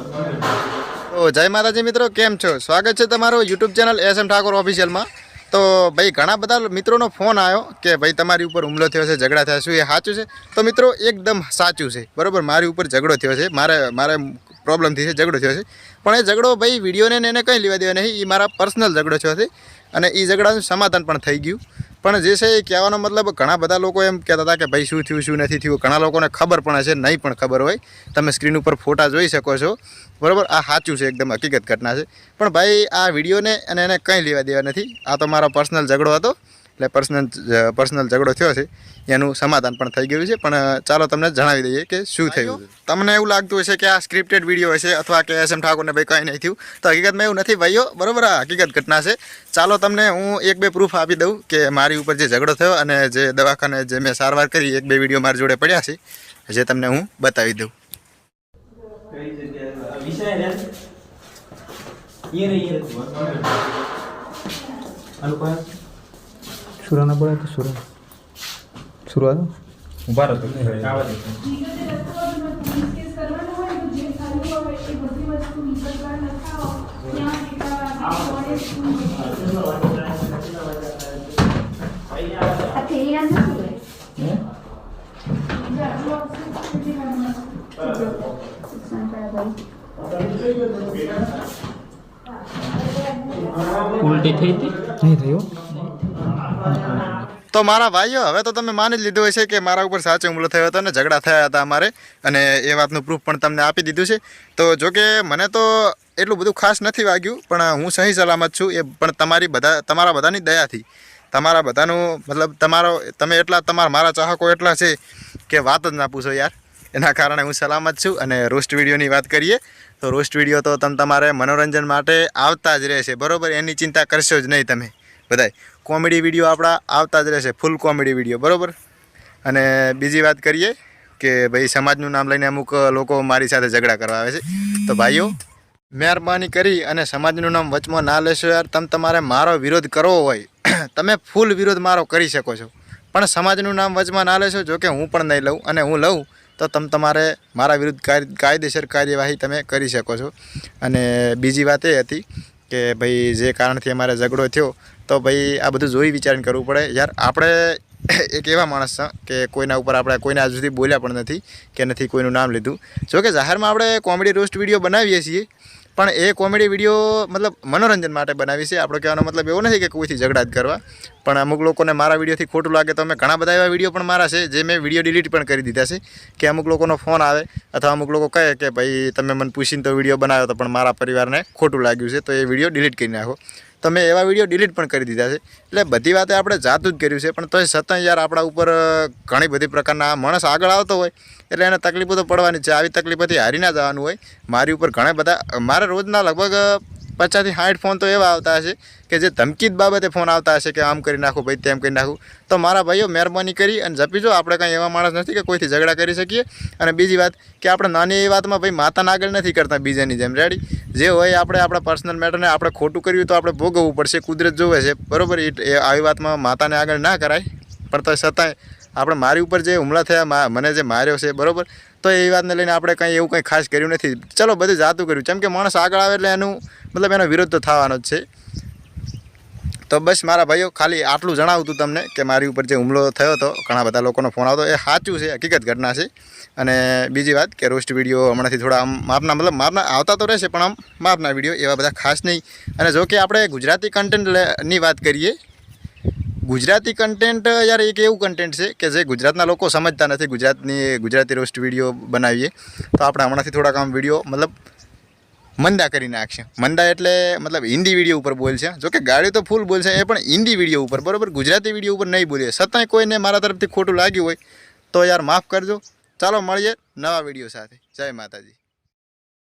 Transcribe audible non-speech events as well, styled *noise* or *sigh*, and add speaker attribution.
Speaker 1: તો જય માતાજી મિત્રો, કેમ છો? સ્વાગત છે તમારું YouTube channel S M Thakor ઓફિશિયલમાં. તો ભાઈ, ઘણા બધા મિત્રોનો ફોન આવ્યો કે ભાઈ, તમારી ઉપર હુમલો થયો છે, ઝઘડા થયા શું એ સાચું છે? તો મિત્રો, એકદમ સાચું છે. બરાબર, મારી ઉપર ઝઘડો થયો છે. મારે મારે પ્રોબ્લેમ થઈ છે, ઝઘડો થયો છે. પણ એ ઝઘડો ભાઈ વિડીયોને એને કંઈ લેવા દેવા નહીં એ મારા પર્સનલ ઝઘડો થયો છે. અને એ ઝઘડાનું સમાધાન પણ થઈ ગયું. પણ જે છે એ કહેવાનો મતલબ ઘણા બધા લોકો એમ કહેતા હતા કે ભાઈ શું થયું, શું નથી થયું, ઘણા લોકોને ખબર પણ હશે, નહીં પણ ખબર હોય. તમે સ્ક્રીન ઉપર ફોટા જોઈ શકો છો. બરાબર? આ સાચું છે, એકદમ હકીકત ઘટના છે. પણ ભાઈ આ વિડીયોને અને એને કંઈ લેવા દેવા નથી. આ તો મારો પર્સનલ ઝઘડો હતો. એટલે પર્સનલ પર્સનલ ઝઘડો થયો છે એનું સમાધાન પણ થઈ ગયું છે. પણ ચાલો તમને જણાવી દઈએ કે શું થયું તમને એવું લાગતું હશે કે આ સ્ક્રિપ્ટેડ વીડિયો હશે અથવા કે એસ એમ ઠાકોરને ભાઈ કંઈ નહીં થયું. તો હકીકતમાં એવું નથી. ભાઈઓ બરાબર આ હકીકત ઘટના છે. ચાલો તમને હું એક બે પ્રૂફ આપી દઉં કે મારી ઉપર જે ઝઘડો થયો અને જે દવાખાને જે મેં સારવાર કરી એક બે વીડિયો મારી જોડે પડ્યા છે જે તમને હું બતાવી દઉં.
Speaker 2: કઈ વિષય
Speaker 3: સુરાના પડે તો સુરા સુરા
Speaker 2: ઊભા રહો આવા દે
Speaker 4: આ થેલી ના નથી હોય.
Speaker 3: ઉલટી થઈ હતી નહીં થયો
Speaker 1: તો મારા ભાઈઓ, હવે તો તમે માની જ લીધું હશે કે મારા ઉપર સાચો હુમલો થયો હતો અને ઝઘડા થયા હતા અમારે અને એ વાતનું પ્રૂફ પણ તમને આપી દીધું છે. તો જો કે મને તો એટલું બધું ખાસ નથી વાગ્યું, પણ હું સહી સલામત છું એ પણ તમારી બધા, તમારા બધાની દયાથી. તમારા બધાનું મતલબ તમારો, તમે એટલા, તમારા, મારા ચાહકો એટલા છે કે વાત જ ના પૂછો યાર. એના કારણે હું સલામત છું અને રોસ્ટ વિડીયોની વાત કરીએ, તો રોસ્ટ વીડિયો તો તમે તમારે મનોરંજન માટે આવતા જ રહેશે. બરાબર? એની ચિંતા કરશો જ નહીં તમે. બધાય. કોમેડી વીડિયો આપણા આવતા જ રહેશે ફૂલ કોમેડી વીડિયો, બરાબર? અને બીજી વાત કરીએ કે ભાઈ સમાજનું નામ લઈને અમુક લોકો મારી સાથે ઝઘડા કરવા આવે છે. તો ભાઈઓ, મહેરબાની કરી અને સમાજનું નામ વચમાં ના લેશો યાર, તમે તમારે મારો વિરોધ કરવો હોય. *clears throat* તમે ફૂલ વિરોધ મારો કરી શકો છો. પણ સમાજનું નામ વચમાં ના લેશો જો કે હું પણ નહીં લઉં અને હું લઉં, તો તમે તમારે મારા વિરુદ્ધ કાયદેસર કાર્યવાહી તમે કરી શકો છો. અને બીજી વાત એ હતી કે ભાઈ, જે કારણથી અમારે ઝઘડો થયો તો ભાઈ આ બધું જોઈ વિચારીને કરવું પડે. યાર, આપણે *coughs* એક એવા માણસ છે કે કોઈના ઉપર આપણે કોઈને આજુ સુધી બોલ્યા પણ નથી, કે નથી કોઈનું નામ લીધું. જો કે જાહેરમાં આપણે કોમેડી રોસ્ટ વીડિયો બનાવીએ છીએ, પણ એ કોમેડી વીડિયો મતલબ મનોરંજન માટે બનાવી છે. આપણો કહેવાનો મતલબ એવો નથી કે કોઈથી ઝઘડા જ કરવા, પણ અમુક લોકોને મારા વિડીયોથી ખોટું લાગે તો અમે ઘણા બધા એવા વીડિયો પણ મારા છે, જે મેં વીડિયો ડિલીટ પણ કરી દીધા છે, કે અમુક લોકોનો ફોન આવે અથવા અમુક લોકો કહે કે, ભાઈ, તમે મને પૂછીને તો વીડિયો બનાવ્યો તો પણ મારા પરિવારને ખોટું લાગ્યું છે. તો એ વીડિયો ડિલીટ કરી નાખો. તો મેં એવા વીડિયો ડિલીટ પણ કરી દીધા છે. એટલે બધી વાતે આપણે જાતું જ કર્યું છે, પણ તોય છતાં યાર આપણા ઉપર ઘણી બધી પ્રકારના માણસ આગળ આવતો હોય, એટલે એને તકલીફો તો પડવાની છે. આવી તકલીફોથી હારી ના જવાનું હોય. મારી ઉપર ઘણા બધા, મારે રોજના લગભગ પચાસથી સાઠ ફોન તો એવા આવતા હશે કે જે ધમકી બાબતે ફોન આવતા હશે કે આમ કરી નાખું, ભાઈ તેમ કરી નાખું. તો મારા ભાઈઓ મહેરબાની કરી અને જપીજો આપણે કાંઈ એવા માણસ નથી કે કોઈથી ઝઘડા કરી શકીએ. અને બીજી વાત કે આપણે નાની એવી વાતમાં ભાઈ માતાના આગળ નથી કરતા બીજાની જેમ. રેડી જે હોય આપણે આપણા પર્સનલ મેટરને આપણે ખોટું કર્યું તો આપણે ભોગવવું પડશે. કુદરત જોવે છે. બરોબર? એ આવી વાતમાં માતાને આગળ ના કરાય. પણ તો છતાંય આપણે મારી ઉપર જે હુમલા થયા મને જે માર્યો છે, બરાબર? તો એ વાતને લઈને આપણે કંઈ એવું કંઈ ખાસ કર્યું નથી. ચલો, બધું જાતું કર્યું. જેમ કે માણસ આગળ આવે એટલે એનું, મતલબ એનો વિરોધ તો થવાનો જ છે. તો બસ મારા ભાઈઓ, ખાલી આટલું જણાવતું તમને કે મારી ઉપર જે હુમલો થયો હતો, ઘણા બધા લોકોનો ફોન આવતો, એ સાચું છે, હકીકત ઘટના છે. અને બીજી વાત કે રોસ્ટ વીડિયો હમણાંથી થોડા આમ માપના, મતલબ માપના આવતા તો રહેશે, પણ આમ માપના વીડિયો એવા બધા ખાસ નહીં. અને જો કે આપણે ગુજરાતી કન્ટેન્ટની વાત કરીએ ગુજરાતી કન્ટેન્ટ યાર, એક એવું કન્ટેન્ટ છે કે જે ગુજરાતના લોકો સમજતા નથી. ગુજરાતની, ગુજરાતી રોસ્ટ વીડિયો બનાવીએ. તો આપણે હમણાંથી થોડાક આમ વીડિયો મતલબ મંદા કરી નાખશે. મંદા એટલે, મતલબ હિન્દી વીડિયો ઉપર બોલશે જો કે ગાડી તો ફૂલ બોલશે એ પણ હિન્દી વીડિયો ઉપર. બરાબર? ગુજરાતી વીડિયો ઉપર નહીં બોલીએ છતાંય કોઈને મારા તરફથી ખોટું લાગ્યું હોય, તો યાર માફ કરજો. ચાલો, મળીએ નવા વીડિયો સાથે. જય માતાજી.